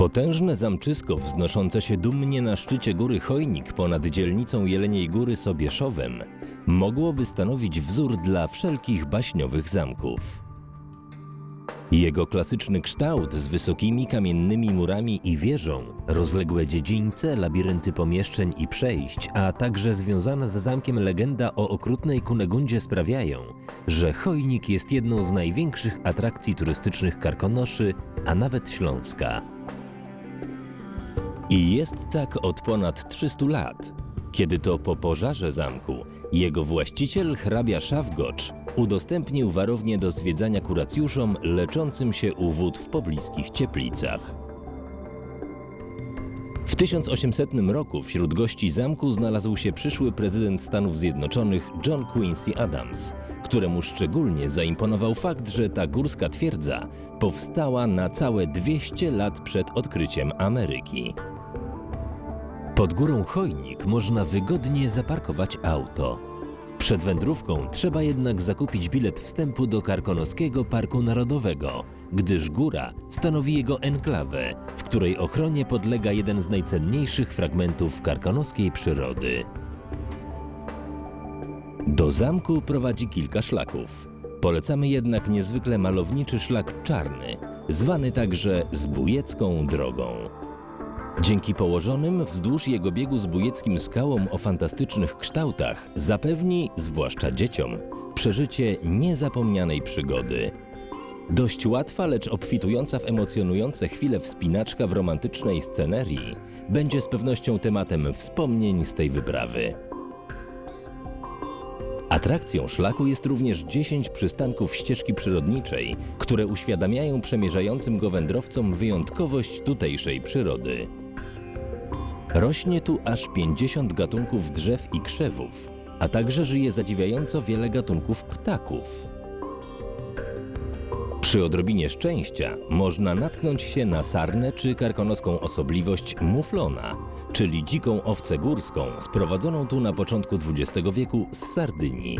Potężne zamczysko wznoszące się dumnie na szczycie góry Chojnik ponad dzielnicą Jeleniej Góry Sobieszowem mogłoby stanowić wzór dla wszelkich baśniowych zamków. Jego klasyczny kształt z wysokimi kamiennymi murami i wieżą, rozległe dziedzińce, labirynty pomieszczeń i przejść, a także związana z zamkiem legenda o okrutnej Kunegundzie sprawiają, że Chojnik jest jedną z największych atrakcji turystycznych Karkonoszy, a nawet Śląska. I jest tak od ponad 300 lat, kiedy to po pożarze zamku jego właściciel hrabia Szawgocz udostępnił warownię do zwiedzania kuracjuszom leczącym się u wód w pobliskich cieplicach. W 1800 roku wśród gości zamku znalazł się przyszły prezydent Stanów Zjednoczonych John Quincy Adams, któremu szczególnie zaimponował fakt, że ta górska twierdza powstała na całe 200 lat przed odkryciem Ameryki. Pod górą Chojnik można wygodnie zaparkować auto. Przed wędrówką trzeba jednak zakupić bilet wstępu do Karkonoskiego Parku Narodowego, gdyż góra stanowi jego enklawę, w której ochronie podlega jeden z najcenniejszych fragmentów karkonoskiej przyrody. Do zamku prowadzi kilka szlaków. Polecamy jednak niezwykle malowniczy szlak czarny, zwany także Zbójecką Drogą. Dzięki położonym wzdłuż jego biegu zbójeckim skałom o fantastycznych kształtach zapewni, zwłaszcza dzieciom, przeżycie niezapomnianej przygody. Dość łatwa, lecz obfitująca w emocjonujące chwile wspinaczka w romantycznej scenerii będzie z pewnością tematem wspomnień z tej wyprawy. Atrakcją szlaku jest również 10 przystanków ścieżki przyrodniczej, które uświadamiają przemierzającym go wędrowcom wyjątkowość tutejszej przyrody. Rośnie tu aż 50 gatunków drzew i krzewów, a także żyje zadziwiająco wiele gatunków ptaków. Przy odrobinie szczęścia można natknąć się na sarnę czy karkonoską osobliwość muflona, czyli dziką owcę górską sprowadzoną tu na początku XX wieku z Sardynii.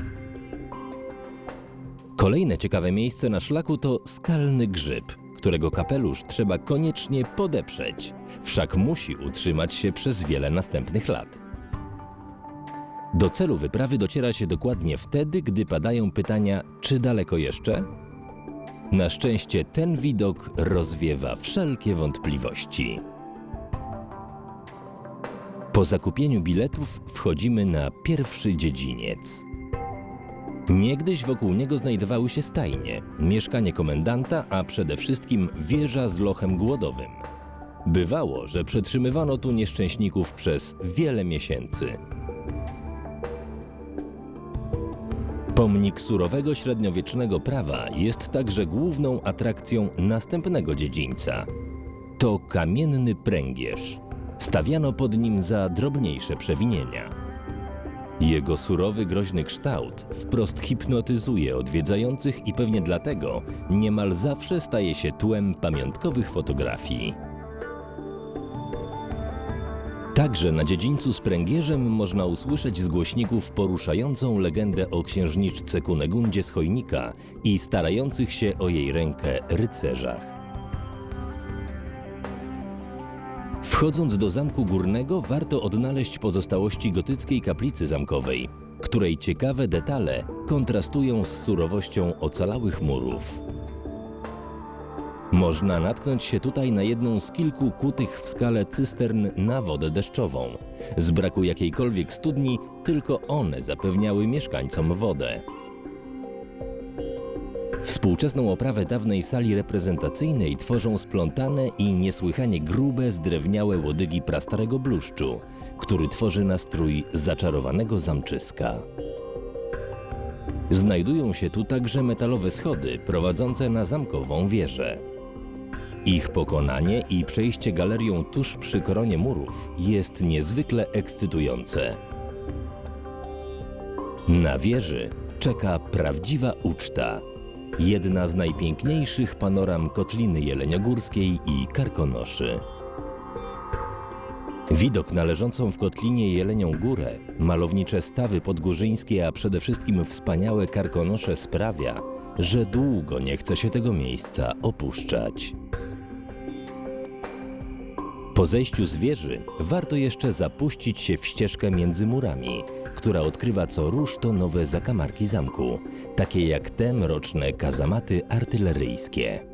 Kolejne ciekawe miejsce na szlaku to skalny grzyb, którego kapelusz trzeba koniecznie podeprzeć, wszak musi utrzymać się przez wiele następnych lat. Do celu wyprawy dociera się dokładnie wtedy, gdy padają pytania, czy daleko jeszcze? Na szczęście ten widok rozwiewa wszelkie wątpliwości. Po zakupieniu biletów wchodzimy na pierwszy dziedziniec. Niegdyś wokół niego znajdowały się stajnie, mieszkanie komendanta, a przede wszystkim wieża z lochem głodowym. Bywało, że przetrzymywano tu nieszczęśników przez wiele miesięcy. Pomnik surowego średniowiecznego prawa jest także główną atrakcją następnego dziedzińca. To kamienny pręgierz. Stawiano pod nim za drobniejsze przewinienia. Jego surowy, groźny kształt wprost hipnotyzuje odwiedzających i pewnie dlatego niemal zawsze staje się tłem pamiątkowych fotografii. Także na dziedzińcu z pręgierzem można usłyszeć z głośników poruszającą legendę o księżniczce Kunegundzie z Chojnika i starających się o jej rękę rycerzach. Wchodząc do zamku górnego, warto odnaleźć pozostałości gotyckiej kaplicy zamkowej, której ciekawe detale kontrastują z surowością ocalałych murów. Można natknąć się tutaj na jedną z kilku kutych w skale cystern na wodę deszczową. Z braku jakiejkolwiek studni, tylko one zapewniały mieszkańcom wodę. Współczesną oprawę dawnej sali reprezentacyjnej tworzą splątane i niesłychanie grube, zdrewniałe łodygi prastarego bluszczu, który tworzy nastrój zaczarowanego zamczyska. Znajdują się tu także metalowe schody prowadzące na zamkową wieżę. Ich pokonanie i przejście galerią tuż przy koronie murów jest niezwykle ekscytujące. Na wieży czeka prawdziwa uczta. Jedna z najpiękniejszych panoram Kotliny Jeleniogórskiej i Karkonoszy. Widok na leżącą w Kotlinie Jelenią Górę, malownicze stawy podgórzyńskie, a przede wszystkim wspaniałe Karkonosze sprawia, że długo nie chce się tego miejsca opuszczać. Po zejściu z wieży warto jeszcze zapuścić się w ścieżkę między murami, która odkrywa co rusz to nowe zakamarki zamku, takie jak te mroczne kazamaty artyleryjskie.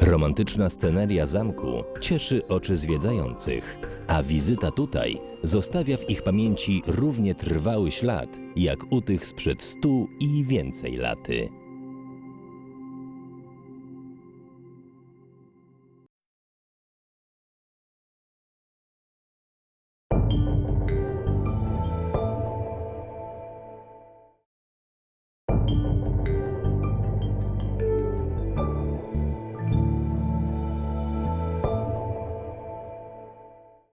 Romantyczna sceneria zamku cieszy oczy zwiedzających, a wizyta tutaj zostawia w ich pamięci równie trwały ślad jak u tych sprzed stu i więcej laty.